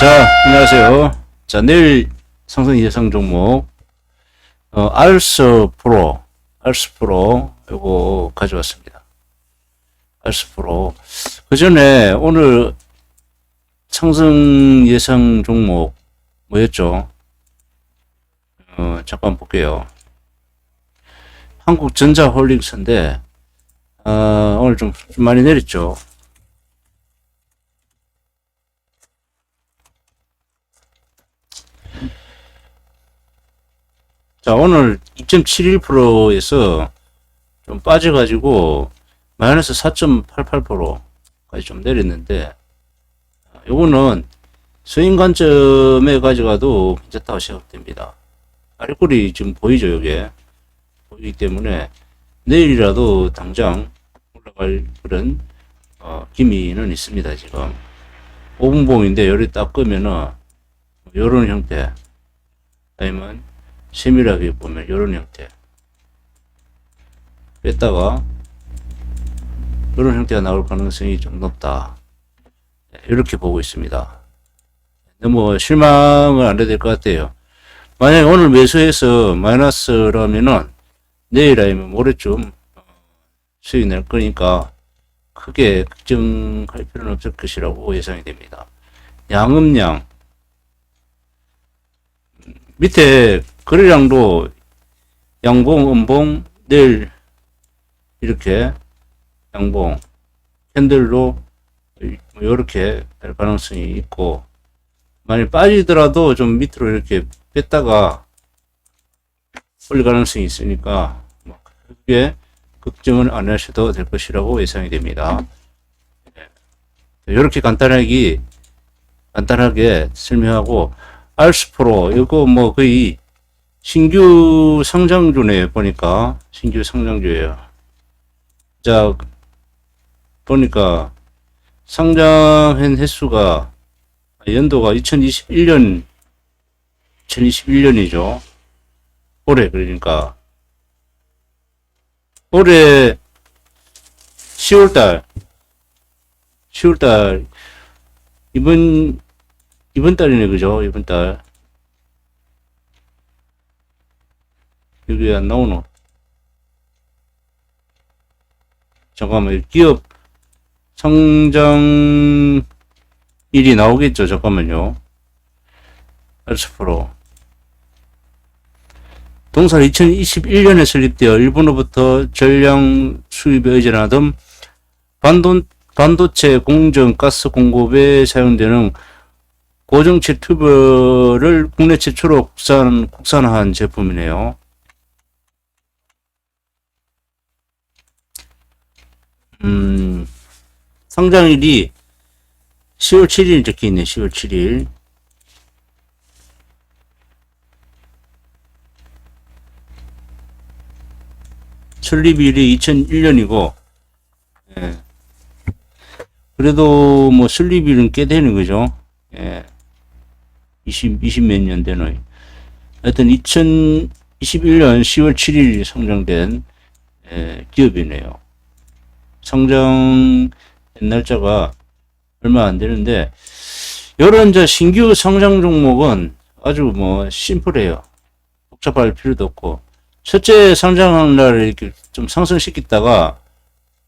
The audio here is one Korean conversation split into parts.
자, 안녕하세요. 자, 내일 상승 예상 종목, 어, 알스 프로, 알스 프로, 요거 가져왔습니다. 알스 프로. 그 전에 오늘 상승 예상 종목 뭐였죠? 어, 잠깐 볼게요. 한국전자 홀릭스인데, 어, 오늘 좀, 좀 많이 내렸죠. 자, 오늘 2.71%에서 좀 빠져가지고, 마이너스 4.88%까지 좀 내렸는데, 요거는 스윙 관점에 가져가도 괜찮다고 생각됩니다. 아래꼬리 지금 보이죠, 여기에? 보이기 때문에, 내일이라도 당장 올라갈 그런, 어, 기미는 있습니다, 지금. 5분봉인데, 열이 딱 끄면은, 요런 형태, 아니면, 세밀하게 보면 이런 형태. 뺐다가 이런 형태가 나올 가능성이 좀 높다. 이렇게 보고 있습니다. 너무 실망을 안 해도 될것 같아요. 만약에 오늘 매수해서 마이너스라면은 내일 아니면 모레쯤 어, 수익 낼 거니까 크게 걱정할 필요는 없을 것이라고 예상이 됩니다. 양음양. 밑에 거래량도 양봉, 음봉, 내일 이렇게 양봉, 캔들로 이렇게 될 가능성이 있고 만약 빠지더라도 좀 밑으로 이렇게 뺐다가 올릴 가능성이 있으니까 뭐 크게 걱정을 안 하셔도 될 것이라고 예상이 됩니다. 이렇게 간단하게 간단하게 설명하고 알스프로 이거 뭐 거의 신규 상장주네 보니까 신규 상장주예요. 자 보니까 상장한 횟수가 연도가 2021년 2021년이죠. 올해 그러니까 올해 10월달 10월달 이번 이번 달이네 그죠? 이번 달 여기 안 나오노? 잠깐만, 기업 성장일이 나오겠죠? 잠깐만요. 알스프로. 동사 2021년에 설립되어 일본으로부터 전량 수입에 의존하던 반도, 반도체 공정 가스 공급에 사용되는 고정체 튜브를 국내 최초로 국산, 국산화한 제품이네요. 음, 상장일이 10월 7일 적혀 있네, 10월 7일. 설립일이 2001년이고, 예. 그래도 뭐 설립일은 꽤 되는 거죠. 예. 20, 20 몇 년 되는. 하여튼 2021년 10월 7일 상장된 예, 기업이네요. 성장 날짜가 얼마 안 되는데 이런 저 신규 성장 종목은 아주 뭐 심플해요. 복잡할 필요도 없고 첫째 상장한 날 이렇게 좀 상승시키다가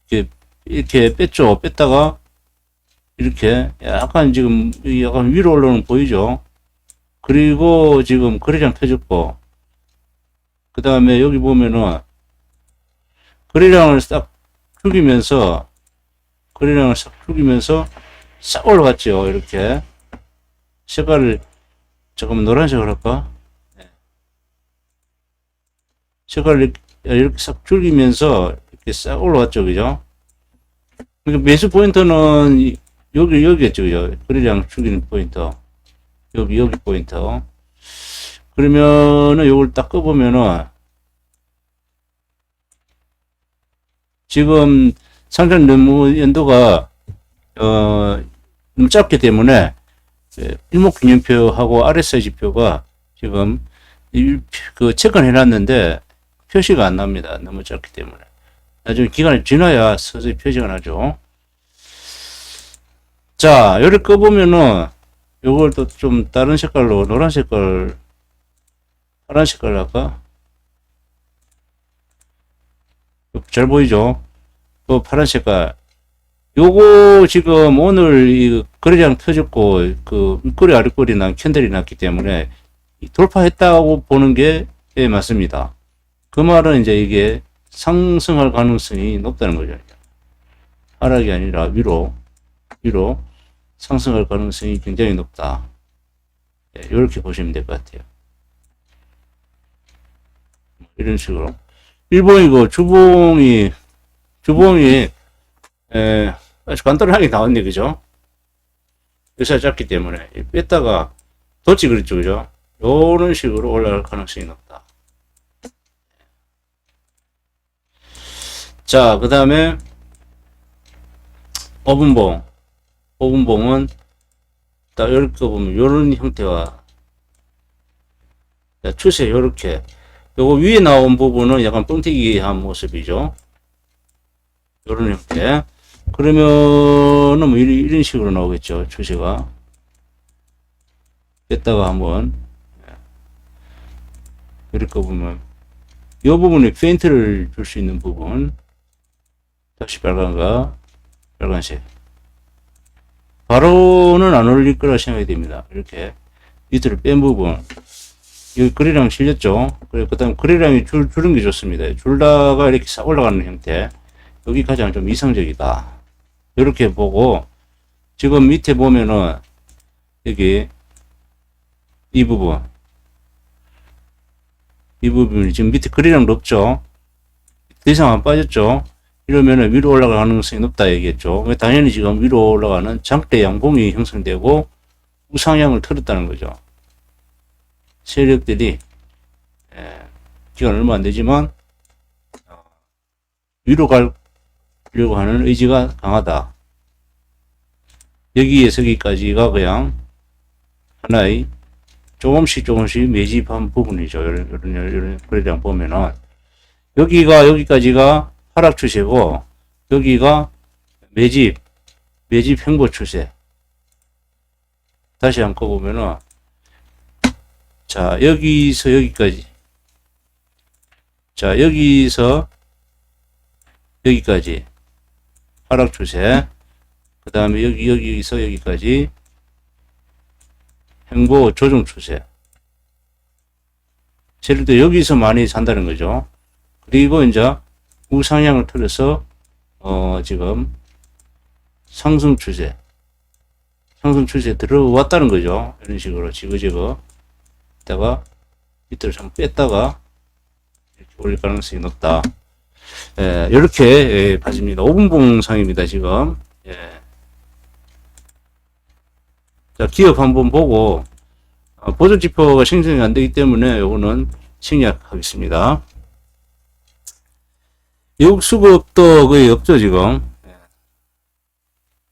이렇게 이렇게 뺐죠. 뺐다가 이렇게 약간 지금 약간 위로 올라오는 보이죠. 그리고 지금 거래량 펴졌고 그 다음에 여기 보면은 거래량을 싹 죽이면서 거래량을 싹 죽이면서 싹 올라갔죠 이렇게. 색깔을 잠깐만 노란색으로 할까? 네. 색깔을 이렇게, 이렇게 싹 줄이면서 이렇게 싹 올라갔죠 그죠? 그러니까 매수 포인트는 이- 여기 여기겠죠 그죠? 거래량 죽이는 포인트 여기 여기 포인트 그러면은 요걸 딱 꺼보면은 지금 상장 너무 연도가 어 너무 짧기 때문에 예, 일목균형표하고 RSI 지표가 지금 이- 그 체크를 해놨는데 표시가 안 납니다. 너무 짧기 때문에 나중에 기간이 지나야 서서히 표시가 나죠. 자, 요를 꺼보면은 요걸 또 좀 다른 색깔로 노란 색깔 파란 색깔 할까? 잘 보이죠? 그 파란 색깔 요거 지금 오늘 이 거래량 펴졌고 그 윗꼬리 아랫꼬리 난 캔들이 났기 때문에 돌파했다고 보는 게 예, 맞습니다. 그 말은 이제 이게 상승할 가능성이 높다는 거죠. 하락이 아니라 위로 위로 상승할 가능성이 굉장히 높다. 예, 이렇게 보시면 될 것 같아요. 이런 식으로 일본이고 주봉이 주봉이 에, 아주 간단하게 나왔네 그죠? 요새 짧기 때문에 뺐다가 덧지 그랬죠 그죠? 요런 식으로 올라갈 가능성이 높다. 자, 그 다음에, 5분봉. 5분봉은, 딱, 이렇게 보면, 요런 형태와, 자, 추세, 요렇게. 요거 위에 나온 부분은 약간 뻥튀기한 모습이죠. 요런 형태. 그러면은, 뭐, 이런, 이런 식으로 나오겠죠, 추세가. 뺐다가 한번, 예. 이렇게 보면, 이 부분에 페인트를 줄 수 있는 부분, 다시 빨간과 빨간색. 바로는 안 올릴 거라 생각이 됩니다. 이렇게 밑으로 뺀 부분. 여기 그리랑 실렸죠? 그래, 그 다음 그리랑이 줄, 줄은 게 좋습니다. 줄다가 이렇게 싹 올라가는 형태. 여기 가장 좀 이상적이다. 이렇게 보고, 지금 밑에 보면은, 여기, 이 부분. 이 부분이 지금 밑에 그리랑 높죠? 더 이상 안 빠졌죠? 이러면은 위로 올라갈 가능성이 높다 얘기했죠. 당연히 지금 위로 올라가는 장대 양봉이 형성되고 우상향을 틀었다는 거죠. 세력들이 예, 기간 얼마 안 되지만 어, 위로 가려고 하는 의지가 강하다. 여기에서 여기까지가 그냥 하나의 조금씩 조금씩 매집한 부분이죠. 이런, 이런, 이런 거래량 보면은 여기가 여기까지가 하락 추세고 여기가 매집 매집 횡보 추세 다시 한번 보면은 자 여기서 여기까지. 자 여기서 여기까지. 하락 추세. 그 다음에 여기 여기서 여기까지. 횡보 조정 추세. 들어 여기서 많이 산다는 거죠. 그리고 이제 우상향을 틀어서 어 지금 상승 추세. 상승 추세 들어왔다는 거죠. 이런 식으로 지그재그 있다가 밑으로 좀 뺐다가 이렇게 올릴 가능성이 높다. 예, 이렇게 예, 봐집니다. 5분 봉 상입니다. 지금 예. 자 기업 한번 보고 어, 보조 지표가 생성이 안 되기 때문에 요거는 생략하겠습니다. 미국 수급도 거의 없죠, 지금. 예.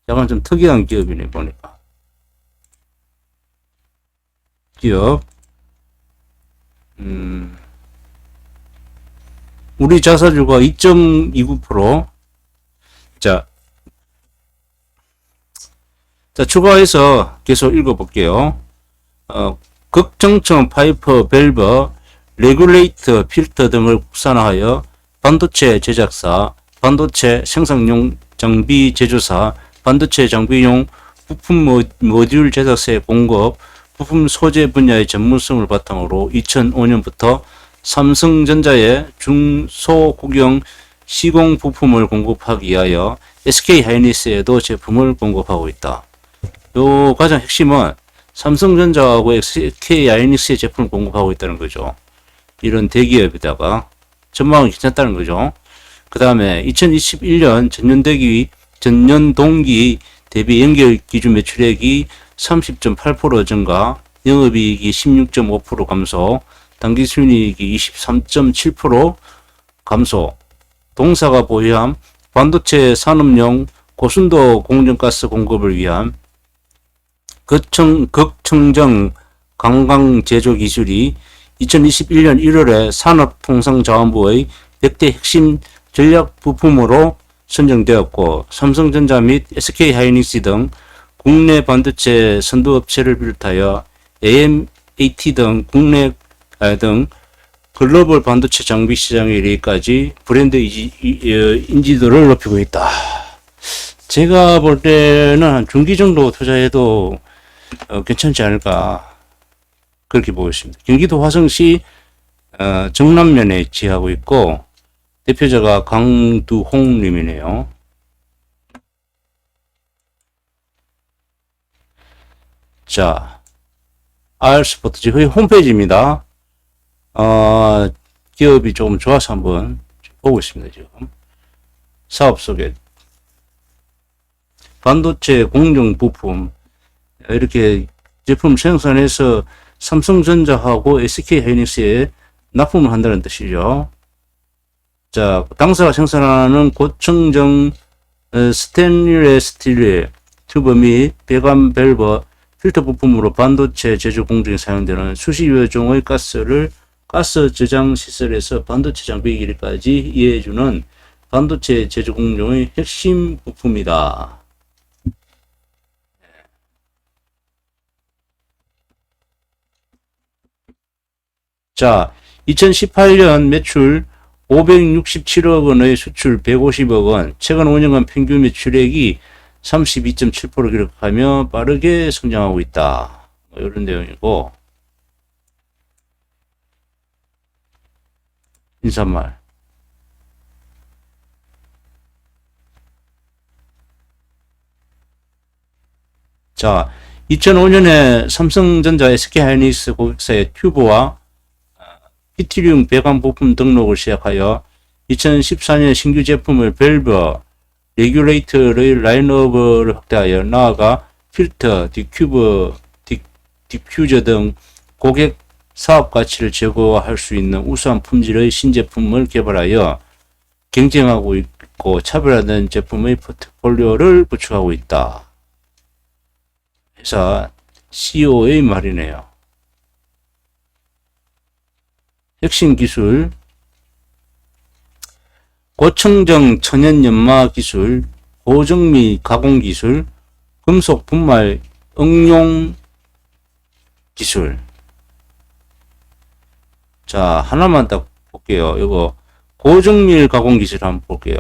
약간 좀 특이한 기업이네, 보니까. 기업. 음, 우리 자사주가 2.29%. 자, 자, 추가해서 계속 읽어볼게요. 어, 극정청 파이프 밸브, 레귤레이터 필터 등을 국산화하여 반도체 제작사, 반도체 생산용 장비 제조사, 반도체 장비용 부품 모, 모듈 제작사에 공급, 부품 소재 분야의 전문성을 바탕으로 2005년부터 삼성전자의 중소국영 시공 부품을 공급하기 위하여 SK 하이닉스에도 제품을 공급하고 있다. 요 가장 핵심은 삼성전자하고 SK 하이닉스의 제품을 공급하고 있다는 거죠. 이런 대기업에다가 전망은 괜찮다는 거죠. 그 다음에 2021년 전년 대기, 전년 동기 대비 연결 기준 매출액이 30.8% 증가, 영업이익이 16.5% 감소, 당기 순이익이 23.7% 감소, 동사가 보유한 반도체 산업용 고순도 공정가스 공급을 위한 극청, 극청정 강강 제조 기술이 2021년 1월에 산업통상자원부의 100대 핵심 전략 부품으로 선정되었고 삼성전자 및 SK 하이닉스 등 국내 반도체 선도업체를 비롯하여 AMAT 등 국내 아, 등 글로벌 반도체 장비 시장에 이르기까지 브랜드 어, 인지 도를 높이고 있다. 제가 볼 때는 한 중기 정도 투자해도 어, 괜찮지 않을까 그렇게 보고 있습니다. 경기도 화성시 어, 정남면에 위치하고 있고 대표자가 강두홍님이네요. 자, R스포츠 저희 홈페이지입니다. 어, 기업이 조금 좋아서 한번 보고 있습니다, 지금. 사업 소개. 반도체 공정 부품, 이렇게 제품 생산해서 삼성전자하고 SK하이닉스에 납품을 한다는 뜻이죠. 자, 당사가 생산하는 고청정 어, 스테인리스 스틸 튜브 및 배관 밸브 필터 부품으로 반도체 제조 공정에 사용되는 수십여 종의 가스를 가스 저장 시설에서 반도체 장비 길이까지 이해해주는 반도체 제조 공정의 핵심 부품이다. 자, 2018년 매출 567억 원의 수출 150억 원, 최근 5년간 평균 매출액이 32.7% 기록하며 빠르게 성장하고 있다. 뭐 이런 내용이고, 인사말. 자, 2005년에 삼성전자 SK하이닉스 고객사의 튜브와 히티리움 배관 부품 등록을 시작하여 2014년 신규 제품을 밸브, 레귤레이터의 라인업을 확대하여 나아가 필터, 디큐브, 디, 디퓨저 등 고객 사업 가치를 제고할 수 있는 우수한 품질의 신제품을 개발하여 경쟁하고 있고 차별화된 제품의 포트폴리오를 구축하고 있다. 회사 CEO의 말이네요. 핵심 기술, 고청정 천연 연마 기술, 고정미 가공 기술, 금속 분말 응용 기술. 자, 하나만 딱 볼게요. 이거 고정밀 가공 기술 한번 볼게요.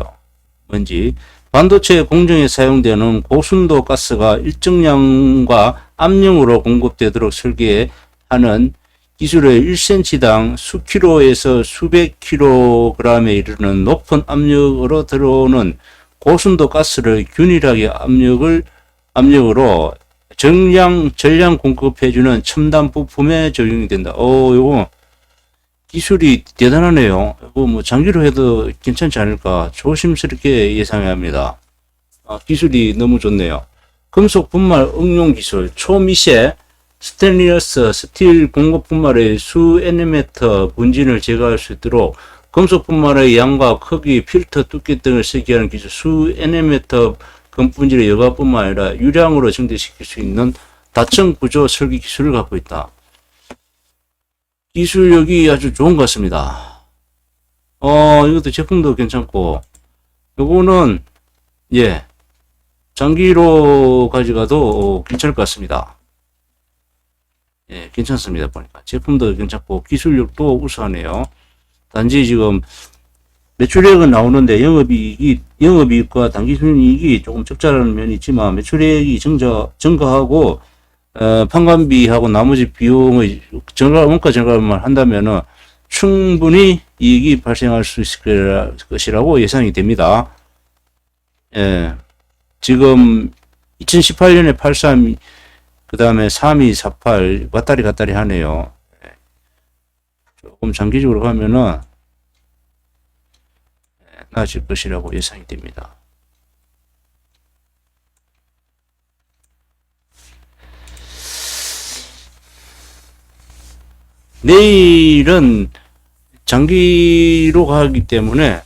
뭔지 반도체 공정에 사용되는 고순도 가스가 일정량과 압력으로 공급되도록 설계하는 기술의 1cm당 수킬로에서 수백 킬로그램에 이르는 높은 압력으로 들어오는 고순도 가스를 균일하게 압력을 압력으로 정량 전량 공급해주는 첨단 부품에 적용이 된다. 어, 요거 기술이 대단하네요. 이거 뭐 장기로 해도 괜찮지 않을까 조심스럽게 예상합니다. 아, 기술이 너무 좋네요. 금속 분말 응용 기술 초미세 스테인리스 스틸 공급 분말의 수 애니메터 분진을 제거할 수 있도록 금속 분말의 양과 크기, 필터 두께 등을 설계하는 기술 수 애니메터 금분질의 여과뿐만 아니라 유량으로 증대시킬 수 있는 다층 구조 설계 기술을 갖고 있다. 기술력이 아주 좋은 것 같습니다. 어, 이것도 제품도 괜찮고, 요거는, 예, 장기로 가져가도 어, 괜찮을 것 같습니다. 예, 괜찮습니다. 보니까. 제품도 괜찮고, 기술력도 우수하네요. 단지 지금, 매출액은 나오는데 영업이익이, 영업이익과 당기순이익이 조금 적자라는 면이 있지만, 매출액이 증가, 증가하고, 어, 판관비하고 나머지 비용의 증가, 원가 증가만 한다면은 충분히 이익이 발생할 수 있을 것이라고 예상이 됩니다. 예. 지금 2018년에 83, 그 다음에 32, 48, 왔다리 갔다리 하네요. 예. 조금 장기적으로 가면은 예, 나아질 것이라고 예상이 됩니다. 내일은 장기로 가기 때문에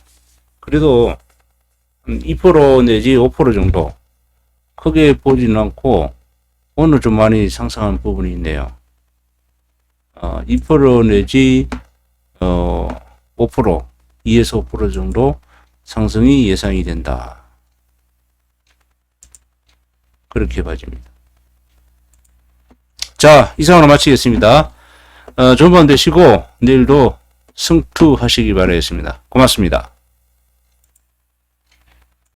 그래도 한2% 내지 5% 정도 크게 보지는 않고 오늘 좀 많이 상승한 부분이 있네요. 어, 2% 내지 어, 5% 2에서 5% 정도 상승이 예상이 된다. 그렇게 봐집니다. 자, 이상으로 마치겠습니다. 어, 좋은 밤 되시고, 내일도 승투하시기 바라겠습니다. 고맙습니다.